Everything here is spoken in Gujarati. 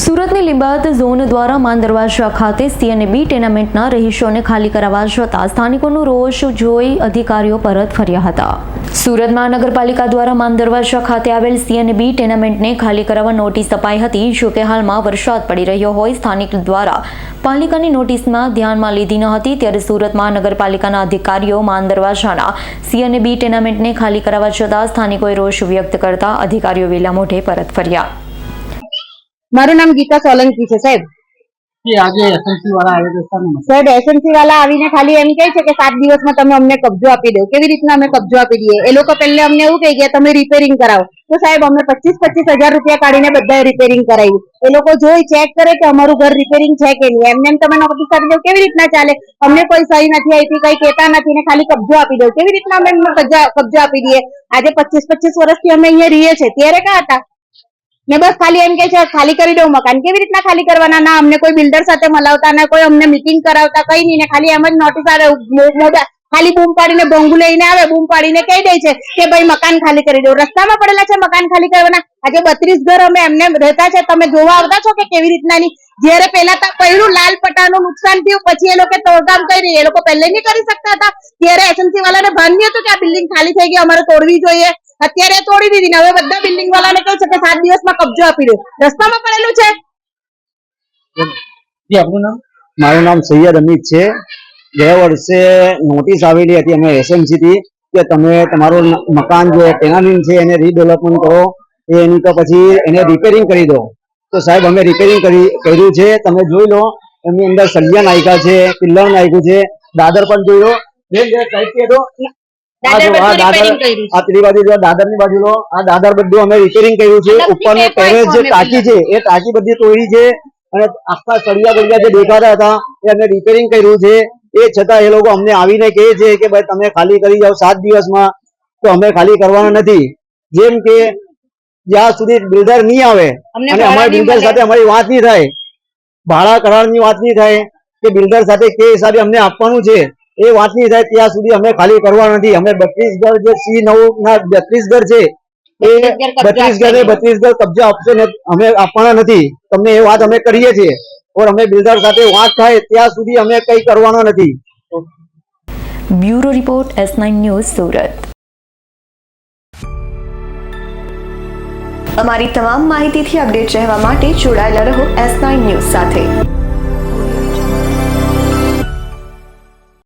સુરતની લિંબાયત ઝોન દ્વારા માન દરવાજા ખાતે સી અને બી ટેનામેન્ટના રહીશોને ખાલી કરાવવા જતાં સ્થાનિકોનો રોષ જોઈ અધિકારીઓ પરત ફર્યા હતા. સુરત મહાનગરપાલિકા દ્વારા માન દરવાજા ખાતે આવેલ સી અને બી ટેનામેન્ટને ખાલી કરાવવા નોટિસ અપાઈ હતી, જો કે હાલમાં વરસાદ પડી રહ્યો હોય, સ્થાનિક દ્વારા પાલિકાની નોટિસમાં ધ્યાનમાં લીધી ન હતી. ત્યારે સુરત મહાનગરપાલિકાના અધિકારીઓ માન દરવાજાના સી અને બી ટેનામેન્ટને ખાલી કરાવવા જતાં સ્થાનિકોએ રોષ વ્યક્ત કરતા અધિકારીઓ વેલા મોઢે પરત ફર્યા. મારું નામ ગીતા સોલંકી છે સાહેબ. કે? સાહેબ વાળા આવીને ખાલી એમ કહે છે સાત દિવસમાં તમે અમને કબજો આપી દો. કેવી રીતના અમે કબજો આપી દઈએ? એ લોકો પહેલે અમને એવું કહી ગયા તમે રિપેરિંગ કરાવો. તો સાહેબ અમને પચીસ પચીસ હજાર રૂપિયા કાઢીને બધાએ રિપેરિંગ કરાવ્યું. એ લોકો જોઈ ચેક કરે કે અમારું ઘર રિપેરિંગ છે કે નહીં. એમને એમ તમે નોટિસ આપી દો કેવી રીતના ચાલે? અમને કોઈ સહી નથી આપી કઈ કહેતા નથી ને ખાલી કબજો આપી દો. કેવી રીતના અમે કબજો આપી દઈએ? આજે પચીસ પચીસ વર્ષથી અમે અહીંયા રહીએ છીએ. ત્યારે ક્યાં હતા? ને બસ ખાલી એમ કે છે, ખાલી કરી દઉં મકાન. કેવી રીતના ખાલી કરવાના? ના, અમને કોઈ બિલ્ડર સાથે મલાવતા ના, કોઈ અમને મિટિંગ કરાવતા, કઈ નહીં ને ખાલી એમ જ નોટિસ આવે ખાલી બૂમ પાડીને ભોંગુ લઈને આવે, બૂમ પાડીને કહી દે છે કે, ભાઈ, મકાન ખાલી કરી દો રસ્તામાં પડેલા છે મકાન ખાલી કરવાના. આજે બત્રીસ ઘર અમે એમને રહેતા છે. તમે જોવા આવતા છો કે કેવી રીતના ની? જયારે પેલા પહેલું લાલ પટ્ટાનું નુકસાન થયું, પછી એ લોકો તોડકામ કરી, એ લોકો પહેલે નહીં કરી શકતા હતા. ત્યારે એસએમસી વાળાને ભાન નહીં હતું કે આ બિલ્ડિંગ ખાલી થઈ ગઈ, અમારે તોડવી જોઈએ. અત્યારે તોડી દીધી ને હવે બધા બિલ્ડિંગ વાળાને કહ્યું છે કે સાત દિવસમાં કબજો આપી દો. રસ્તામાં પડેલું છે? આપનું નામ? મારું નામ સૈયદ અમિત છે. ગયા વર્ષે નોટિસ આવેલી હતી અમે એસએમસી થી કે તમે તમારું મકાન જે ટેનાલિન છે એને રીડેવલપમેન્ટ કરો. એની તો પછી એને રિપેરિંગ કરી દો. તો સાહેબ અમે રિપેરિંગ કરી કર્યું છે. તમે જોઈ લો એમની અંદર સળિયા નાયકા છે પિલ્લર નાખ્યું છે. દાદર પણ જોઈ લો આ દાદર બધું અમે રિપેરિંગ કર્યું છે. ઉપરનું ટેરેસ જે ટાંકી છે એ ટાંકી બધી તોડી છે અને આખા સળિયા બળિયા જે દેખાતા હતા એ અમે રિપેરિંગ કર્યું છે. એ છતાં એ લોકો અમને આવીને કહે છે કે ભાઈ તમે ખાલી કરી જાઓ સાત દિવસમાં. તો અમે ખાલી કરવાના નથી. જેમ કે જ્યાં સુધી બિલ્ડર નહીં આવે અને અમારી અમારા બિલ્ડર સાથે અમારી વાત નહીં થાય ભાડા કરારની વાત નહીં થાય કે બિલ્ડર સાથે કે હિસાબે અમને આપવાનું છે એ વાત નહીં થાય ત્યાં સુધી અમે ખાલી કરવા નથી. અમે બત્રીસ ઘર જે સી નવ ના બત્રીસ ઘર છે એ 32 ઘર કબજો બત્રીસ ઘરે આપશે. બત્રીસ ઘર કબજો આપશે ને અમે આપવાના નથી. તમને એ વાત અમે કરીએ છીએ. ઓર અમે બિલ્ડર સાથે વાત થાય ત્યાં સુધી અમે કઈ કરવાના નથી. Bureau report S nine news Surat. અમારી તમામ માહિતીથી અપડેટ રહેવા માટે જોડાયેલા રહો એસ નાઇન ન્યૂઝ સાથે.